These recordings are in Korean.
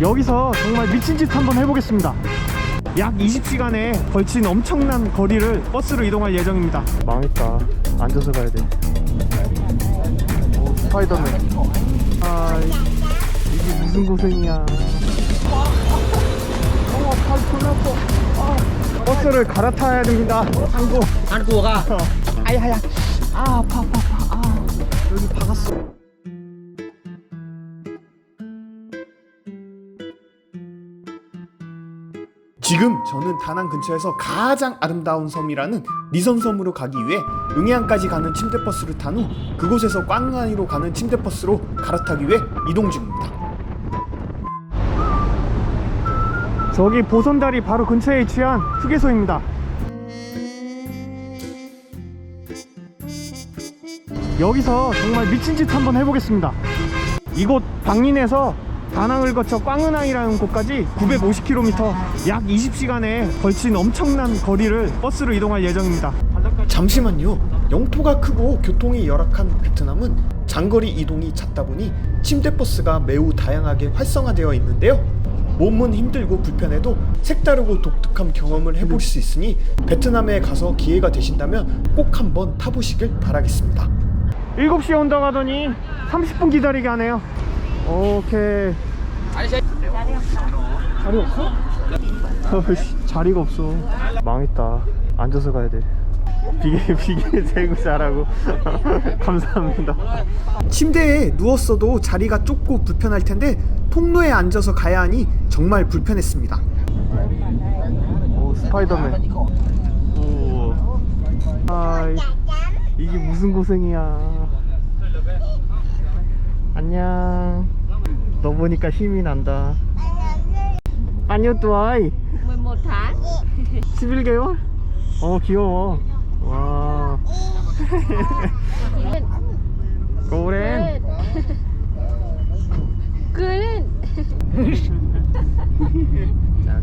여기서 정말 미친 짓 한번 해보겠습니다. 약 20시간에 걸친 엄청난 거리를 버스로 이동할 예정입니다. 망했다. 앉아서 가야 돼. 오, 스파이더맨. 아, 이게 무슨 고생이야. 어. 아, 버스를 갈아타야 됩니다. 한국. 한국어가 아야야. 아, 아파, 아파, 아파. 아, 여기 박았어. 지금 저는 다낭 근처에서 가장 아름다운 섬이라는 리선섬으로 가기 위해 응해안까지 가는 침대버스를 탄 후 그곳에서 꽝가니로 가는 침대버스로 갈아타기 위해 이동 중입니다. 저기 보선다리 바로 근처에 위치한 휴게소입니다. 여기서 정말 미친 짓 한번 해보겠습니다. 이곳 방린에서 다낭을 거쳐 꽝은항이라는 곳까지 950km 약 20시간에 걸친 엄청난 거리를 버스로 이동할 예정입니다. 잠시만요. 영토가 크고 교통이 열악한 베트남은 장거리 이동이 잦다 보니 침대 버스가 매우 다양하게 활성화되어 있는데요. 몸은 힘들고 불편해도 색다르고 독특한 경험을 해볼 수 있으니 베트남에 가서 기회가 되신다면 꼭 한번 타보시길 바라겠습니다. 7시에 온다고 하더니 30분 기다리게 하네요. 오케이. 자리 없어? 어이씨, 자리가 없어. 망했다. 앉아서 가야 돼. 비계 비계 재고 잘하고 감사합니다. 침대에 누웠어도 자리가 좁고 불편할 텐데 통로에 앉아서 가야 하니 정말 불편했습니다. 오 스파이더맨. 오. 아 이- 이게 무슨 고생이야. 안녕. 너 보니까 힘이 난다. 또아이. 11 tháng 11개월? 어 귀여워. 와. 고렌. cười lên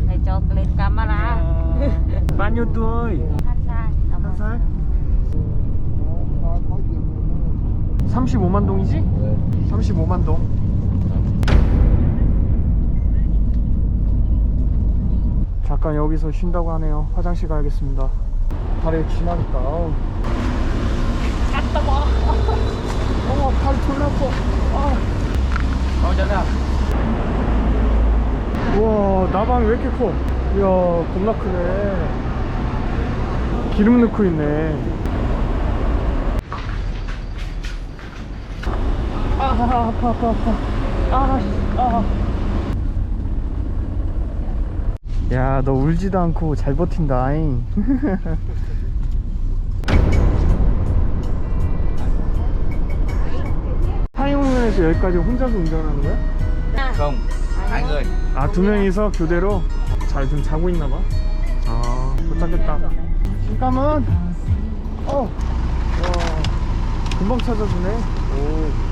thầy cho lên camera bao tuổi? hát sai 한 살? 35만 동이지? 35만 동. 잠깐 여기서 쉰다고 하네요. 화장실 가야겠습니다. 발에 기나니까. 아우. 어, 발 졸라 아파. 아. 우와, 나방이 왜 이렇게 커? 이야, 겁나 크네. 기름 넣고 있네. 아, 아파, 아파, 아파. 아, 씨, 아. 야, 너 울지도 않고 잘 버틴다잉. 타이공면에서 여기까지 혼자서 운전하는 거야? không hai người 아, 두 명이서 교대로 잘 좀 자고 있나 봐. 아, 도착했다. 잠깐만. 어. 와. 금방 찾아주네. 오.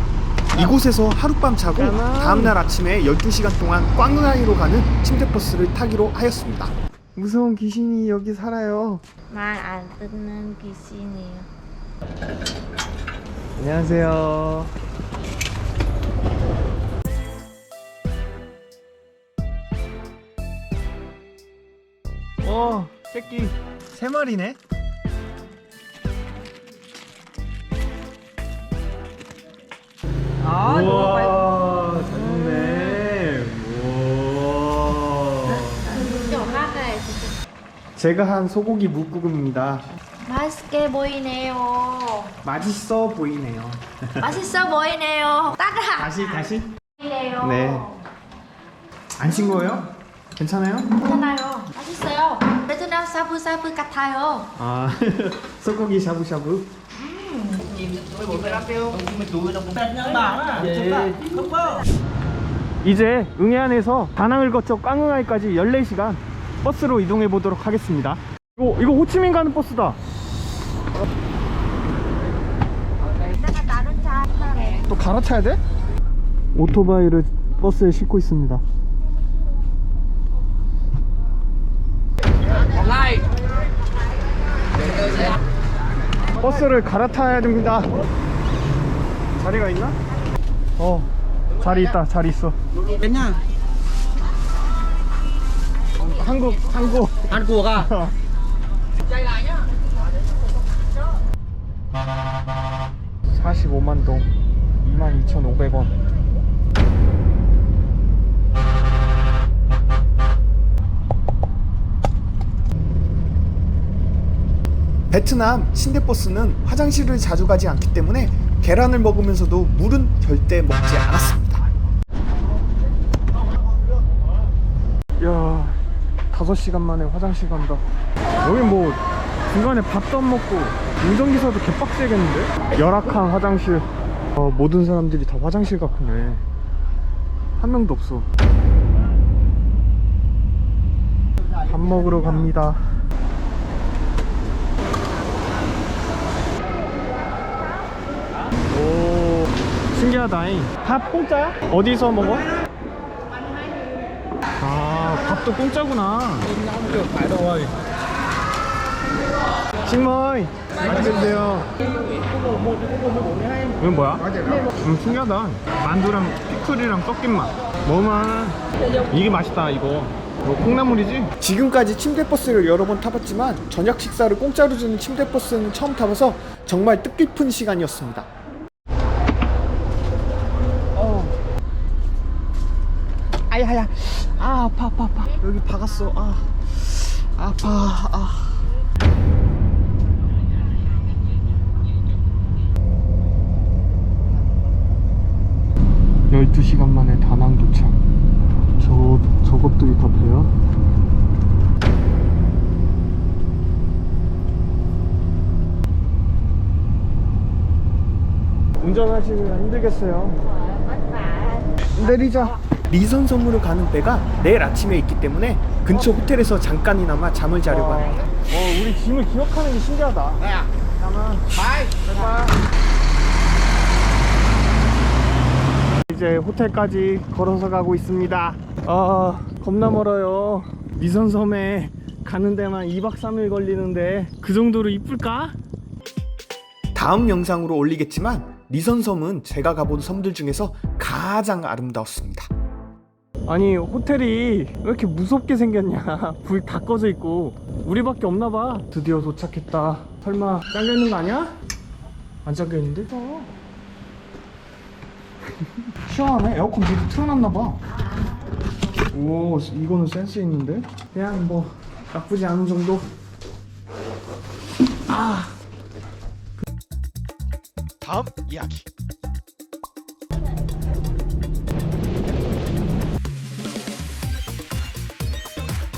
이곳에서 하룻밤 자고. 다음날 아침에 12시간 동안 꽝가니로 가는 침대버스를 타기로 하였습니다. 무서운 귀신이 여기 살아요. 말 안 듣는 귀신이에요 안녕하세요. 어, 새끼 세 마리네. 아, 우와, 잘 먹네. 우와. 제가 한 소고기 묵국입니다. 맛있게 보이네요 맛있어 보이네요. 맛있어 보이네요 따라 다시 다시. 보이네요 네. 안 싱거워요? 괜찮아요? 괜찮아요 맛있어요 베트남 사부사부 같아요 아 소고기 샤브샤브. 이제 응해안에서 다낭을 거쳐 꽝응하이까지 14시간 버스로 이동해 보도록 하겠습니다. 이거 이거 호치민 가는 버스다. 또 갈아타야 돼? 오토바이를 버스에 싣고 있습니다. 버스를 갈아타야 됩니다. 자리가 있나? 어 자리 있다. 자리 있어. 맨날 한국 한국. 한국아 아니야 45만 동. 22,500원. 베트남 침대버스는 화장실을 자주 가지 않기 때문에 계란을 먹으면서도 물은 절대 먹지 않았습니다. 야 5시간 만에 화장실 간다. 여기 뭐 중간에 밥도 안 먹고 운전기사도 개빡세겠는데? 열악한 화장실. 어, 모든 사람들이 다 화장실 가꾸네. 한 명도 없어. 밥 먹으러 갑니다 신기하다잉 밥 공짜야? 어디서 먹어? 아 밥도 공짜구나 칭모이 맛있게 드세요 이건 뭐야? 음 신기하다 만두랑 피클이랑 섞인 맛 먹으면 이게 맛있다 이거 이거 콩나물이지? 지금까지 침대 버스를 여러 번 타봤지만 저녁 식사를 공짜로 주는 침대 버스는 처음 타봐서 정말 뜻깊은 시간이었습니다. 아야야. 아 아파 아파 아파. 여기 박았어. 아 아파 아. 12시간 만에 다낭 도착. 저 저것들이 다 배야? 운전하시기가 힘들겠어요. 내리자 리선 섬으로 가는 배가 내일 아침에 있기 때문에 근처 호텔에서 잠깐이나마 잠을 자려고 합니다. 어, 우리 짐을 기억하는 게 신기하다. 잠깐만. 이제 호텔까지 걸어서 가고 있습니다. 아, 겁나 멀어요. 미선섬에 가는 데만 2박 3일 걸리는데 그 정도로 이쁠까? 다음 영상으로 올리겠지만 리선 섬은 제가 가본 섬들 중에서 가장 아름다웠습니다. 아니 호텔이 왜 이렇게 무섭게 생겼냐? 불 다 꺼져 있고. 우리밖에 없나 봐. 드디어 도착했다. 설마 잠겨 있는 거 아니야? 안 잠겨 있는데? 시원하네. 에어컨 미리 틀어놨나 봐오 이거는 센스 있는데? 그냥 뭐 나쁘지 않은 정도. 다음 이야기.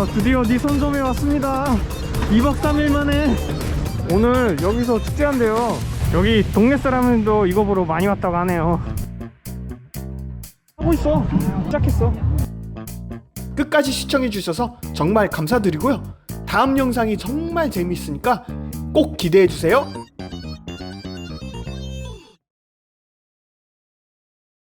아, 드디어 니선점에 왔습니다. 2박 3일 만에. 오늘 여기서 축제한대요. 여기 동네 사람들도 이거 보러 많이 왔다고 하네요. 하고 있어. 시작했어. 끝까지 시청해 주셔서 정말 감사드리고요. 다음 영상이 정말 재밌으니까 꼭 기대해 주세요.